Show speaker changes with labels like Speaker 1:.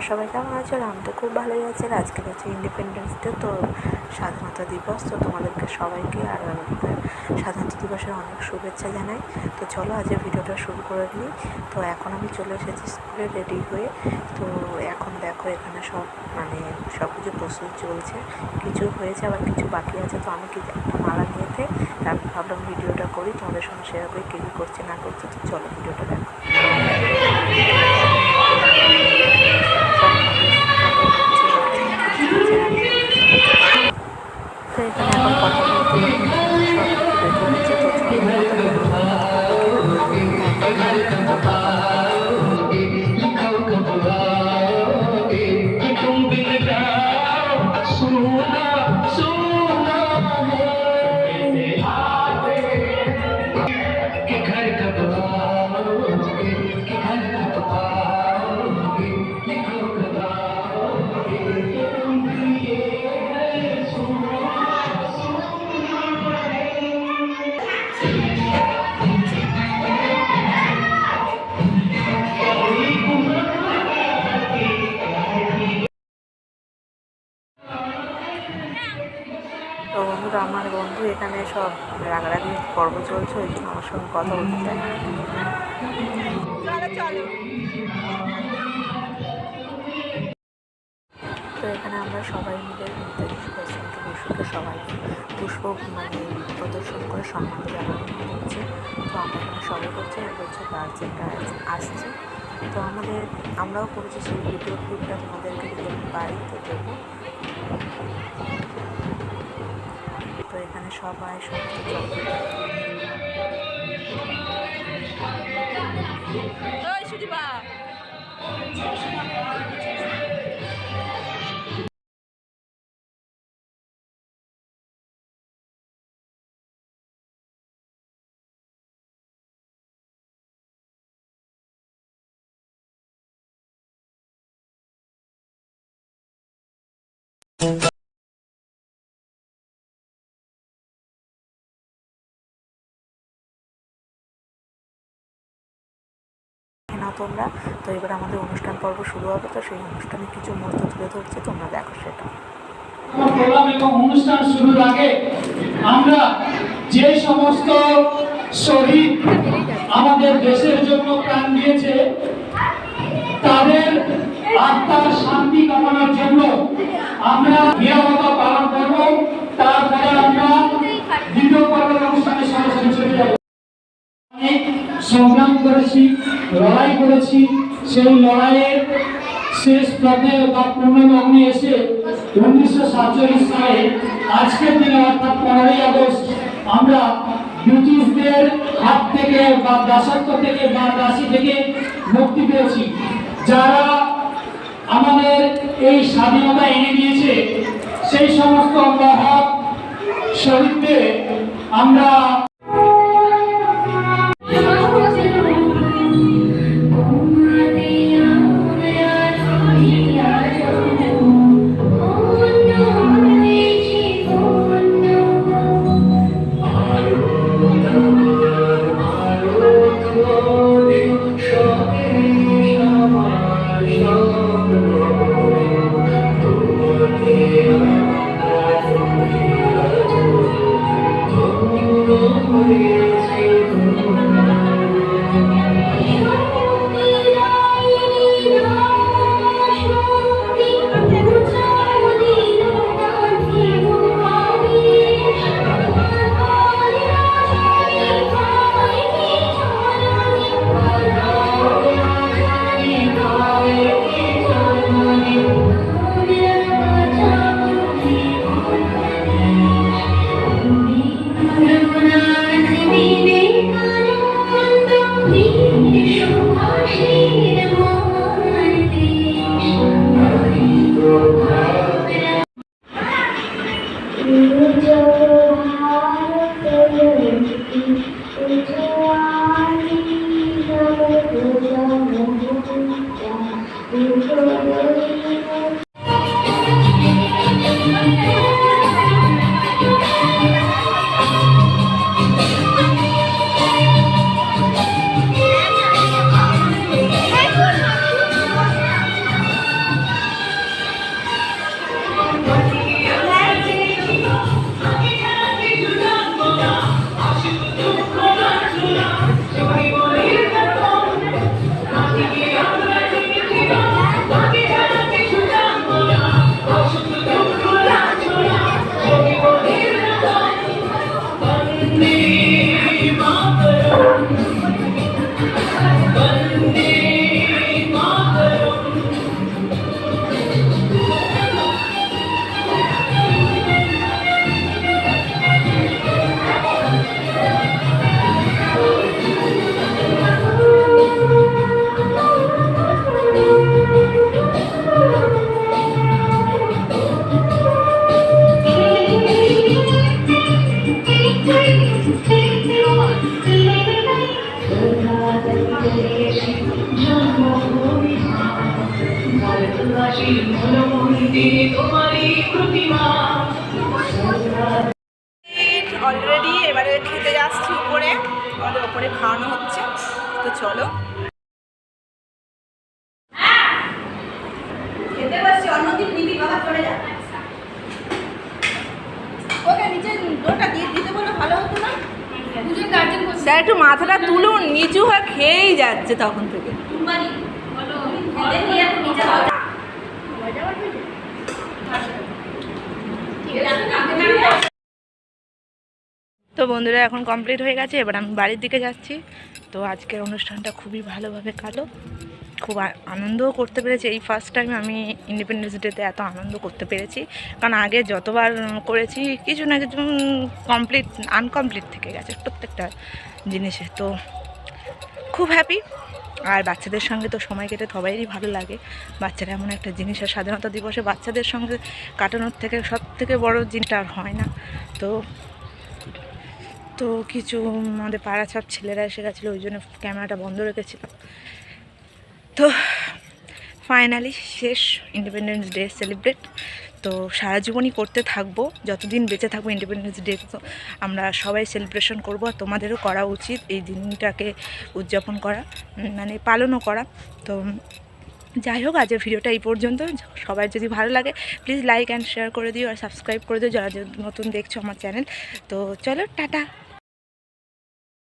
Speaker 1: তোমরা সবাই কেমন আছো? আমি তো খুব ভালোই আছি। আর আজকে হচ্ছে ইন্ডিপেন্ডেন্স ডে তো স্বাধীনতা দিবস, তো তোমাদেরকে সবাইকে আর স্বাধীনতা দিবসের অনেক শুভেচ্ছা জানাই। তো চলো আজকে ভিডিওটা শুরু করে দিই। তো এখন আমি চলে এসেছি স্কুলে রেডি হয়ে। তো এখন দেখো এখানে সব মানে সব কিছু প্রস্তুত চলছে। কিছু হয়েছে, আবার কিছু বাকি আছে। তো আমি কিছু একটা মালা নিয়েতে তারপর ভাবলাম ভিডিওটা করি। তোমাদের সঙ্গে শেয়ার করি, কী কী করছে, না করছে। তো চলো ভিডিওটা দেখো। এখানে এখন কথা বলতে তো বন্ধুরা আমার বন্ধু এখানে সব রাগারাগি পর্ব চলছে ওই জন্য আমার সঙ্গে কথা বলতে না। তো এখানে আমরা সবাই মিলে বসুকে সবাই পুষ্প মানে প্রদর্শন করে সম্মান জানানো হচ্ছে। তো আমরা এখানে সবাই করছি হচ্ছে গার্জেনরা আসছে। তো আমাদের আমরাও করেছি সেই ভিডিও ক্লিপটা তোমাদেরকে যদি আমি পাই তো দেবো। সবাই সমস্ত চকলেট
Speaker 2: ওই
Speaker 1: না তোমরা। তো এবার আমাদের অনুষ্ঠান পর্ব শুরু হবে। তো সেই অনুষ্ঠানে কিছু মুহূর্ত তুলে ধরছি, তোমরা দেখো সেটা।
Speaker 3: অনুষ্ঠান শুরুর আগে আমরা যে সমস্ত শহীদ আমাদের দেশের জন্য প্রাণ দিয়েছে, তাদের আত্মার শান্তি কামনার জন্য আমরা সংগ্রাম করেছি, লড়াই করেছি। সেই লড়াইয়ের শেষ পথে বা পূর্ণলগ্নে এসে উনিশশো সাতচল্লিশ সালে, আজকের দিনে অর্থাৎ পনেরোই আগস্ট, আমরা ব্রিটিশদের হাত থেকে বা দাসত্ব থেকে বা দাসী থেকে মুক্তি পেয়েছি। যারা আমাদের এই স্বাধীনতা এনে দিয়েছে, সেই সমস্ত মহৎ শহীদদের আমরা
Speaker 4: অলরেডি এবারে খেতে যাচ্ছি উপরে। আমাদের ওপরে খাওয়ানো হচ্ছে। তো চলো। মাথাটা তুলুন, নিচু হয়ে খেয়েই যাচ্ছে তখন থেকে। তো বন্ধুরা, এখন কমপ্লিট হয়ে গেছে, এবার আমি বাড়ির দিকে যাচ্ছি। তো আজকের অনুষ্ঠানটা খুবই ভালোভাবে কালো। খুব আনন্দও করতে পেরেছি। এই ফার্স্ট টাইম আমি ইন্ডিপেন্ডেন্স ডেতে এত আনন্দ করতে পেরেছি। কারণ আগে যতবার করেছি, কিছু না কিছু কমপ্লিট আনকমপ্লিট থেকে গেছে প্রত্যেকটা জিনিসে তো খুব হ্যাপি আর বাচ্চাদের সঙ্গে তো সময় কেটে সবাইয়েরই ভালো লাগে। বাচ্চারা এমন একটা জিনিস, আর স্বাধীনতা দিবসে বাচ্চাদের সঙ্গে কাটানোর থেকে সব থেকে বড়ো জিনিসটা আর হয় না। তো তো কিছু আমাদের পাড়া সব ছেলেরা এসে গেছিল, ওই জন্য ক্যামেরাটা বন্ধ রেখেছিলাম। তো ফাইনালি শেষ ইন্ডিপেন্ডেন্স ডে সেলিব্রেট তো সারা জীবনই করতে থাকব, যতদিন বেঁচে থাকব ইন্ডিপেন্ডেন্স ডে আমরা সবাই সেলিব্রেশন করব। আর তোমাদেরও করা উচিত এই দিনটাকে উদযাপন করা মানে পালনও করা। তো যাই হোক, আজকের ভিডিওটা এই পর্যন্ত। সবার যদি ভালো লাগে প্লিজ লাইক অ্যান্ড শেয়ার করে দিও আর সাবস্ক্রাইব করে দিও। যারা নতুন দেখছ আমার চ্যানেল তো চলো, টাটা।